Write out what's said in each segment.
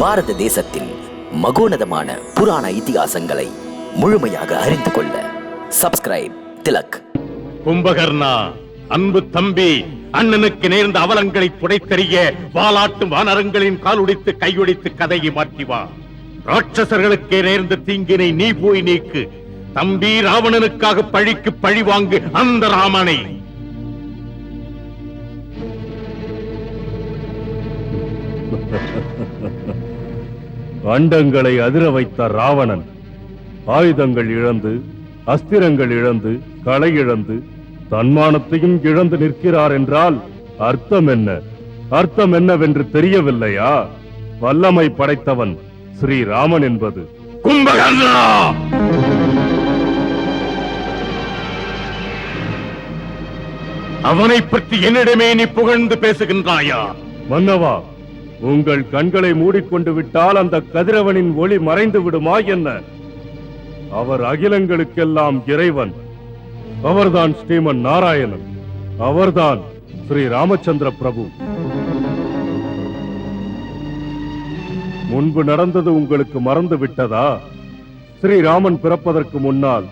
பாரத தேசத்தின் மகோனதமான புராண இதிகாசங்களை முழுமையாக அறிந்து கொள்ள சப்ஸ்கிரைப் திலக். கும்பகர்ணா அன்பு தம்பி அண்ணனுக்கு நேர்ந்த அவலங்களை புடைத்தறிய வாலாட்டும் வானரங்களின் காலுடித்து கையொடித்து கதையை மாற்றி வா. ராட்சசர்களுக்கே நேர்ந்த தீங்கினை நீ போய் நீக்கு. தம்பி ராவணனுக்காக பழிக்கு பழி வாங்கு அந்த ராமனை அண்டங்களை அதிர வைத்த ராவணன். ஆயுதங்கள் இழந்து அஸ்திரங்கள் இழந்து களை இழந்து தன்மானத்தையும் இழந்து நிற்கிறார் என்றால் அர்த்தம் என்ன? அர்த்தம் என்னவென்று தெரியவில்லையா? வல்லமை படைத்தவன் ஸ்ரீராமன் என்பது. கும்பகர்ணா! அவனை பற்றி என்னிடமே நீ புகழ்ந்து பேசுகின்றாயா? மன்னவா உங்கள் கண்களை மூடிக்கொண்டு விட்டால் அந்த கதிரவனின் ஒளி மறைந்து விடுமா என்ன? அவர் அகிலங்களுக்கெல்லாம் இறைவன். அவர்தான் ஸ்ரீமன் நாராயணன். அவர்தான் ஸ்ரீ ராமச்சந்திர பிரபு. முன்பு நடந்தது உங்களுக்கு மறந்து விட்டதா? ஸ்ரீராமன் பிறப்பதற்கு முன்னால்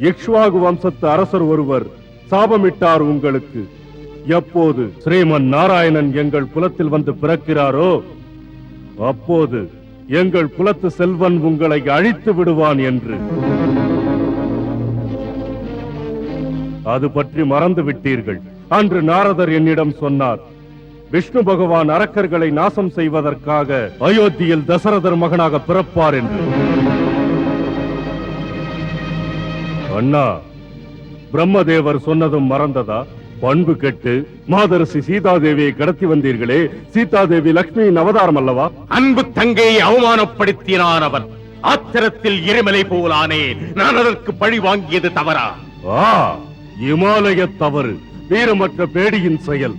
இக்ஷ்வாகு வம்சத்து அரசர் ஒருவர் சாபமிட்டார் உங்களுக்கு. எப்போது ஸ்ரீமன் நாராயணன் எங்கள் குலத்தில் வந்து பிறக்கிறாரோ அப்போது எங்கள் குலத்து செல்வன் உங்களை அழித்து விடுவான் என்று. அது பற்றி மறந்து விட்டீர்கள். அன்று நாரதர் என்னிடம் சொன்னார் விஷ்ணு பகவான் அரக்கர்களை நாசம் செய்வதற்காக அயோத்தியில் தசரதர் மகனாக பிறப்பார் என்று. அண்ணா பிரம்மதேவர் சொன்னதும் மறந்ததா? பண்பு கெட்டு மாதரசி சீதாதேவியை கடத்தி வந்தீர்களே. சீதாதேவி லக்ஷ்மியின் அவதாரம் அல்லவா? அன்பு தங்கையை அவமானப்படுத்தினான் அவன் ஆத்திரத்தில் எரிமலை போலானேன் நான் அதற்கு பழி வாங்கியது தவறா? ஆ இமாலய தவறு. வீரமற்ற பேடியின் செயல்.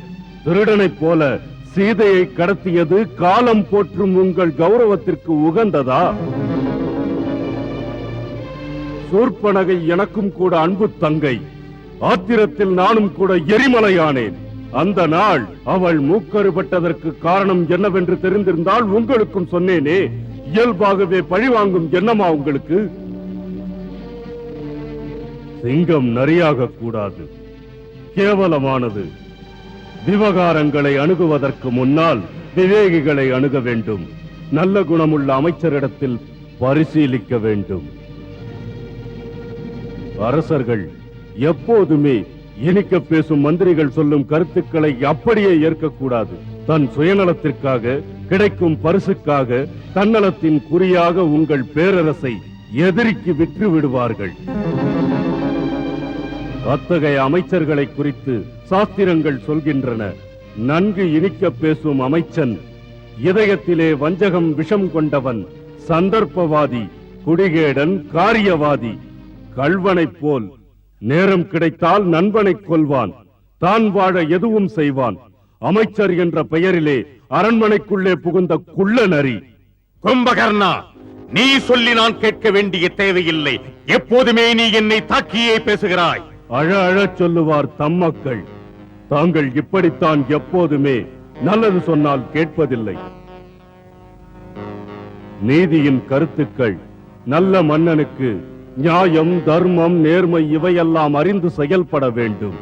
திருடனைப் போல சீதையை கடத்தியது காலம் போற்றும் உங்கள் கௌரவத்திற்கு உகந்ததா? சூர்பனகை எனக்கும் கூட அன்பு தங்கை. ஆத்திரத்தில் நானும் கூட எரிமலையானேன். அந்த நாள் அவள் மூக்கறுபட்டதற்கு காரணம் என்னவென்று தெரிந்திருந்தால் உங்களுக்கும் சொன்னேனே. இயல்பாகவே பழிவாங்கும் எண்ணமா உங்களுக்கு? சிங்கம் நரியாக கூடாது. கேவலமானது. விவகாரங்களை அணுகுவதற்கு முன்னால் விவேகிகளை அணுக வேண்டும். நல்ல குணமுள்ள அமைச்சரிடத்தில் பரிசீலிக்க வேண்டும். அரசர்கள் எப்போதுமே இனிக்க பேசும் மந்திரிகள் சொல்லும் கருத்துக்களை அப்படியே ஏற்கக்கூடாது. தன் சுயநலத்திற்காக கிடைக்கும் பரிசுக்காக தன்னலத்தின் குறியாக உங்கள் பேரரசை எதிரிக்கு விற்று விடுவார்கள். அத்தகைய அமைச்சர்களை குறித்து சாஸ்திரங்கள் சொல்கின்றன. நன்கு இனிக்க பேசும் அமைச்சன் இதயத்திலே வஞ்சகம் விஷம் கொண்டவன் சந்தர்ப்பவாதி குடிகேடன் காரியவாதி கள்வனைப் போல் நேரம் கிடைத்தால் நண்பனைக் கொல்வான். தான் வாழ எதுவும் செய்வான். அமைச்சர் என்ற பெயரிலே அரண்மனைக்குள்ளே புகுந்த குள்ள நரி. கும்பகர்ணா நீ சொல்லி நான் கேட்க வேண்டிய தேவையில்லை. எப்போதுமே நீ என்னை தாக்கியே பேசுகிறாய். அழ அழச் சொல்லுவார் தம்மக்கள் தாங்கள் இப்படித்தான் எப்போதுமே நல்லது சொன்னால் கேட்பதில்லை. நீதியின் கருத்துக்கள் நல்ல மன்னனுக்கு நியாயம் தர்மம் நேர்மை இவையெல்லாம் அறிந்து செயல்பட வேண்டும்.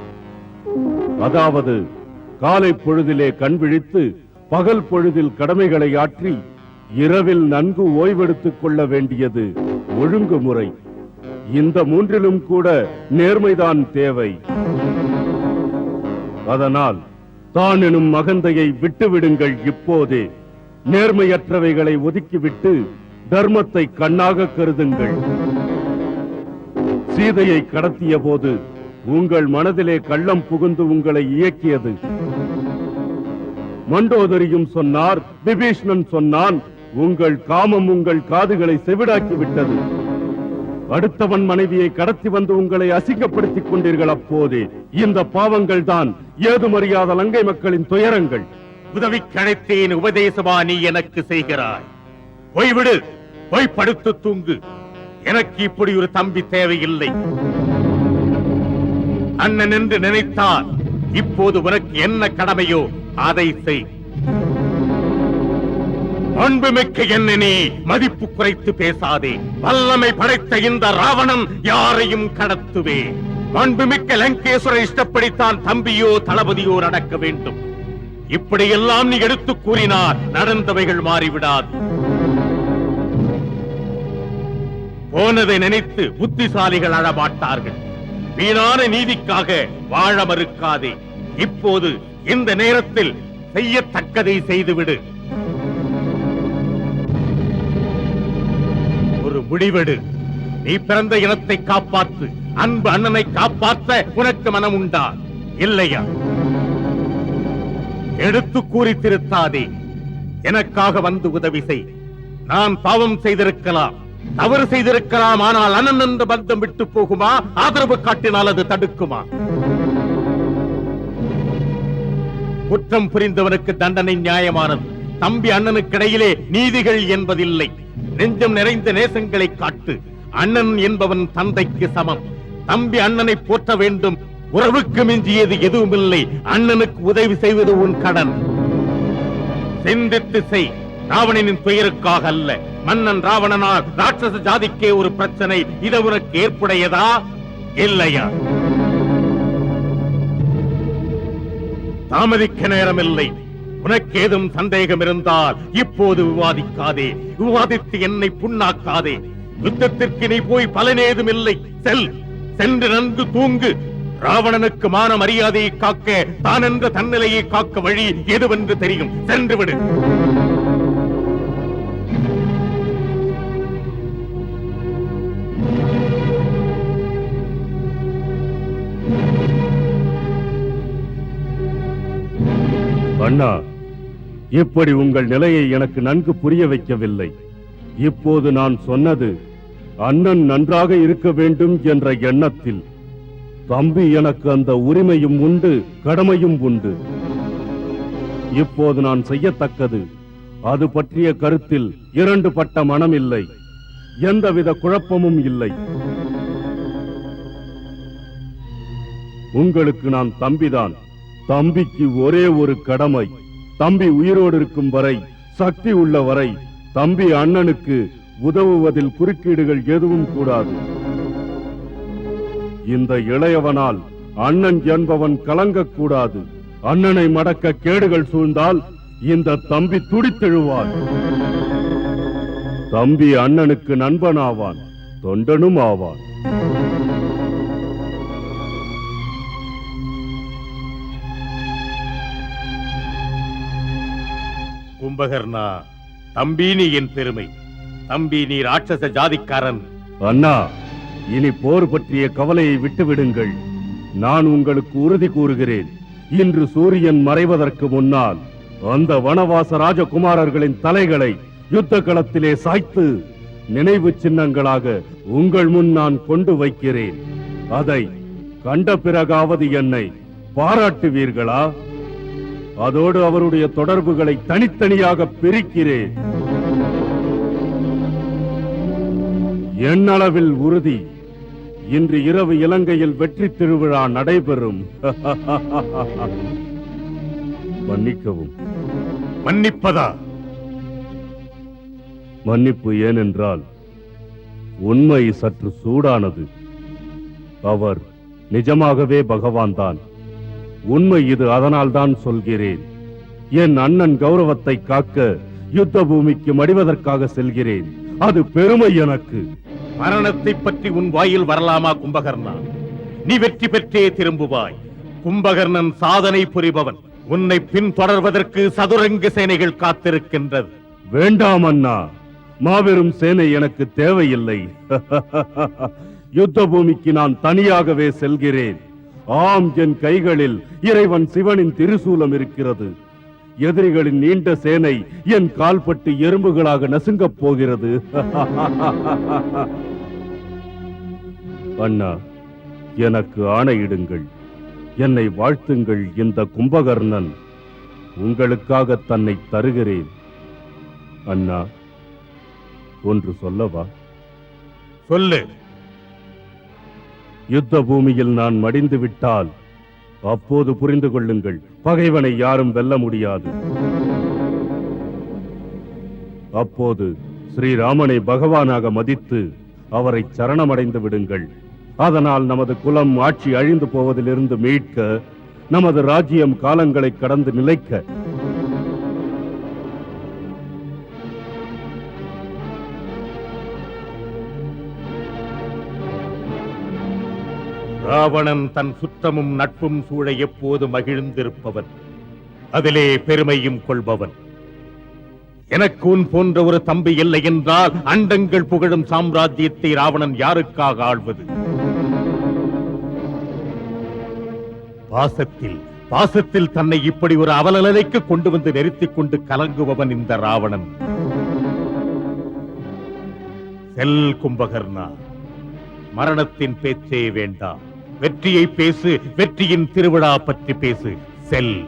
அதாவது காலை பொழுதிலே கண் விழித்து பகல் பொழுதில் கடமைகளை ஆற்றி இரவில் நன்கு ஓய்வெடுத்துக் கொள்ள வேண்டியது ஒழுங்குமுறை. இந்த மூன்றிலும் கூட நேர்மைதான் தேவை. அதனால் தான் எனும் மகந்தையை விட்டுவிடுங்கள் இப்போதே. நேர்மையற்றவைகளை ஒதுக்கிவிட்டு தர்மத்தை கண்ணாக கருதுங்கள். சீதையை கடத்திய போது உங்கள் மனதிலே கள்ளம் புகுந்து உங்களை இயக்கியது. மண்டோதரியும் சொன்னார் விபீஷ்ணன் சொன்னான் உங்கள் காமம் உங்கள் காதுகளை செவிடாக்கி விட்டது அடுத்தவன் மனைவியை கடத்தி வந்து உங்களை அசிங்கப்படுத்திக் கொண்டீர்கள் அப்போதே. இந்த பாவங்கள் தான் ஏதுமறியாத லங்கை மக்களின் துயரங்கள். உதவி கிடைத்தேன் உபதேசமா நீ எனக்கு செய்கிறாய். போய்விடு போய் படுத்து தூங்கு. எனக்கு இப்படி ஒரு தம்பி தேவையில்லை. அண்ணன் என்று நினைத்தால் இப்போது உனக்கு என்ன கடமையோ அதை செய். அன்புமிக்க என்ன மதிப்பு குறைத்து பேசாதே. வல்லமை படைத்த இந்த ராவணன் யாரையும் கடத்துவே. அன்புமிக்க லங்கேஸ்வரர் இஷ்டப்படித்தான் தம்பியோ தளபதியோ நடக்க வேண்டும். இப்படியெல்லாம் நீ எடுத்து கூறினார் நடந்தவைகள் மாறிவிடாது. போனதை நினைத்து புத்திசாலிகள் அழமாட்டார்கள். வீணான நீதிக்காக வாழ மறுக்காதே. இப்போது இந்த நேரத்தில் செய்யத்தக்கதை செய்துவிடு. ஒரு முடிவெடு. நீ பிறந்த இனத்தை காப்பாற்று. அன்பு அண்ணனை காப்பாற்ற உனக்கு மனம் உண்டா இல்லையா? எடுத்து கூறி திருத்தாதே எனக்காக வந்து உதவி செய். நான் பாவம் செய்திருக்கலாம். தவறு செய்திருக்கலாம் ஆனால் அண்ணன் என்ற பந்தம் விட்டு போகுமா? ஆதரவு காட்டினால் அது தடுக்குமா? குற்றம் புரிந்தவனுக்கு தண்டனை நியாயமானது. தம்பி அண்ணனுக்கு இடையிலே நீதிகள் என்பதில்லை. நெஞ்சம் நிறைந்த நேசங்களை காட்டு. அண்ணன் என்பவன் தந்தைக்கு சமம். தம்பி அண்ணனை போற்ற வேண்டும். உறவுக்கு மிஞ்சியது எதுவுமில்லை. அண்ணனுக்கு உதவி செய்வது உன் கடன். சிந்தித்து செய். ராவணனின் துயருக்காக அல்ல. மன்னன் ராவணனால் ராட்சச ஜாதிக்கே ஒரு பிரச்சனை. இது உனக்கு ஏற்புடையதா? இல்லையா? தாமதிக்க நேரமில்லை. உனக்கு ஏதும் சந்தேகம் இருந்தால் இப்போது விவாதிக்காதே. விவாதித்து என்னை புண்ணாக்காதே. யுத்தத்திற்கு நீ போய் பலனேதும் இல்லை. செல். சென்று நன்கு தூங்கு. ராவணனுக்கு மான மரியாதையை காக்க தான் என்ற தன்னிலையை காக்க வழி எதுவென்று தெரியும். சென்று விடு. அண்ணா இப்படி உங்கள் நிலையை எனக்கு நன்கு புரிய வைக்கவில்லை. இப்போது நான் சொன்னது அண்ணன் நன்றாக இருக்க வேண்டும் என்ற எண்ணத்தில். தம்பி எனக்கு அந்த உரிமையும் உண்டு கடமையும் உண்டு. இப்போது நான் செய்யத்தக்கது அது பற்றிய கருத்தில் இரண்டு பட்ட மனம் இல்லை எந்தவித குழப்பமும் இல்லை. உங்களுக்கு நான் தம்பிதான். தம்பிக்கு ஒரே ஒரு கடமை தம்பி உயிரோடு இருக்கும் வரை சக்தி உள்ள வரை தம்பி அண்ணனுக்கு உதவுவதில் குறுக்கீடுகள் எதுவும் கூடாது. இந்த இளையவனால் அண்ணன் என்பவன் கலங்கக்கூடாது. அண்ணனை மடக்க கேடுகள் சூழ்ந்தால் இந்த தம்பி துடித்தெழுவான். தம்பி அண்ணனுக்கு நண்பனாவான் தொண்டனும் ஆவான். கும்பகர்ணா தம்பி நீ என் பெருமை. தம்பி நீ ராட்சச ஜாதிக்காரன். அண்ணா இனி போர் பற்றிய கவலையை விட்டுவிடுங்கள். நான் உங்களுக்கு உறுதி கூறுகிறேன். இன்று சூரியன் மறைவதற்கு முன்னால் அந்த வனவாச ராஜகுமாரர்களின் தலைகளை யுத்த களத்திலே சாய்த்து நினைவு சின்னங்களாக உங்கள் முன் நான் கொண்டு வைக்கிறேன். அதை கண்ட பிறகாவது என்னை பாராட்டுவீர்களா? அதோடு அவருடைய தொடர்புகளை தனித்தனியாக பிரிக்கிறேன். எண்ணளவில் உறுதி. இன்று இரவு இலங்கையில் வெற்றி திருவிழா நடைபெறும். மன்னிக்கவும். மன்னிப்பதா? மன்னிப்பு ஏனென்றால் உண்மை சற்று சூடானது. அவர் நிஜமாகவே பகவான் தான் உண்மை இது அதனால்தான் சொல்கிறேன். என் அண்ணன் கௌரவத்தை காக்க யுத்த பூமிக்கு மடிவதற்காக செல்கிறேன். அது பெருமை எனக்கு. மரணத்தை பற்றி உன் வாயில் வரலாமா கும்பகர்ணா? நீ வெற்றி பெற்றே திரும்புவாய். கும்பகர்ணன் சாதனை புரிபவன். உன்னை பின்தொடர்வதற்கு சதுரங்க சேனைகள் காத்திருக்கின்றது. வேண்டாம் அண்ணா. மாபெரும் சேனை எனக்கு தேவையில்லை. யுத்த பூமிக்கு நான் தனியாகவே செல்கிறேன். ஆம் என் கைகளில் இறைவன் சிவனின் திருசூலம் இருக்கிறது. எதிரிகளின் நீண்ட சேனை என் கால்பட்டு எறும்புகளாக நசுங்கப் போகிறது. அண்ணா எனக்கு ஆணையிடுங்கள். என்னை வாழ்த்துங்கள் இந்த கும்பகர்ணன். உங்களுக்காக தன்னை தருகிறேன். அண்ணா ஒன்று சொல்லவா? சொல்லு. யுத்த பூமியில் நான் மடிந்து விட்டால் அப்போது புரிந்து கொள்ளுங்கள் பகைவனை யாரும் வெல்ல முடியாது. அப்போது ஸ்ரீராமனை பகவானாக மதித்து அவரை சரணமடைந்து விடுங்கள். அதனால் நமது குலம் ஆட்சி அழிந்து போவதிலிருந்து மீட்க நமது ராஜ்யம் காலங்களை கடந்து நிலைக்க ராவணன் தன் சுற்றமும் நட்பும் சூழ எப்போது மகிழ்ந்திருப்பவன்? அதிலே பெருமையும் கொள்பவன். எனக்கு உன் போன்ற ஒரு தம்பி இல்லை என்றால் அண்டங்கள் புகழும் சாம்ராஜ்யத்தை ராவணன் யாருக்காக ஆழ்வது பாசத்தில் பாசத்தில் தன்னை இப்படி ஒரு அவல நிலைக்கு கொண்டு வந்து நெருத்திக் கொண்டு கலங்குபவன் இந்த ராவணன். செல் கும்பகர்ணா மரணத்தின் பேச்சே வேண்டாம். வெற்றியை பேசு வெற்றியின் திருவிழா பற்றி பேசு. செல்.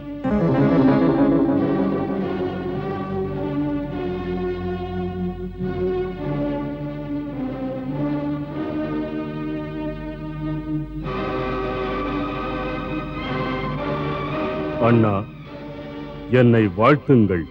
அண்ணா என்னை வாழ்த்துங்கள்.